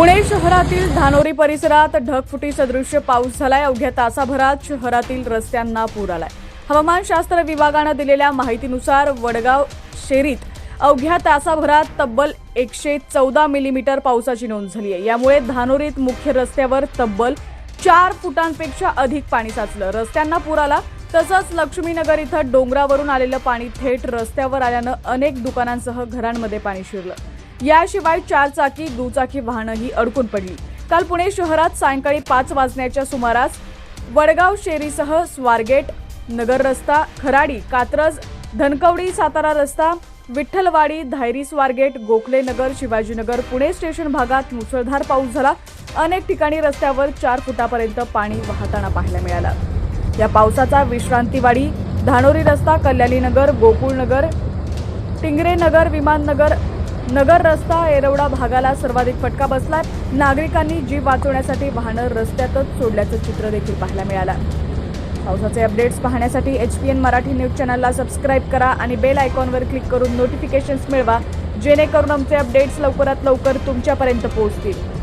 पुणे शहरातील धानोरी परिसरात ढगफुटी सदृश्य पाऊस झालाय. अवघ्या तासाभरात शहरातील रस्त्यांना पूर आलाय. हवामानशास्त्र विभागानं दिलेल्या माहितीनुसार वडगाव शेरीत अवघ्या तासाभरात तब्बल एकशे चौदा मिलीमीटर पावसाची नोंद झाली आहे. यामुळे धानोरीत मुख्य रस्त्यावर तब्बल चार फुटांपेक्षा अधिक पाणी साचलं. रस्त्यांना पूर आला. तसंच लक्ष्मीनगर इथं डोंगरावरून आलेलं पाणी थेट रस्त्यावर आल्यानं अनेक दुकानांसह घरांमध्ये पाणी शिरलं. याशिवाय चारचाकी दुचाकी वाहनंही अडकून पडली. काल पुणे शहरात सायंकाळी पाच वाजण्याच्या सुमारास वडगाव शेरीसह स्वारगेट नगर रस्ता खराडी कात्रज धनकवडी सातारा रस्ता विठ्ठलवाडी धायरी स्वारगेट गोखले नगर शिवाजीनगर पुणे स्टेशन भागात मुसळधार पाऊस झाला. अनेक ठिकाणी रस्त्यावर चार फुटापर्यंत पाणी वाहताना पाहायला मिळालं. या पावसाचा विश्रांतीवाडी धानोरी रस्ता कल्याणीनगर गोकुळनगर टिंगरे नगर विमाननगर नगर रस्ता एरवडा भागाला सर्वाधिक फटका बसलाय. नागरिकांनी जीव वाचवण्यासाठी वाहनं रस्त्यातच सोडल्याचं चित्र देखील पाहायला मिळालं. पावसाचे अपडेट्स पाहण्यासाठी H P N Marathi news चॅनलला सबस्क्राईब करा आणि बेल आयकॉनवर क्लिक करून नोटिफिकेशन्स मिळवा जेणेकरून आमचे अपडेट्स लवकरात लवकर तुमच्यापर्यंत पोहोचतील.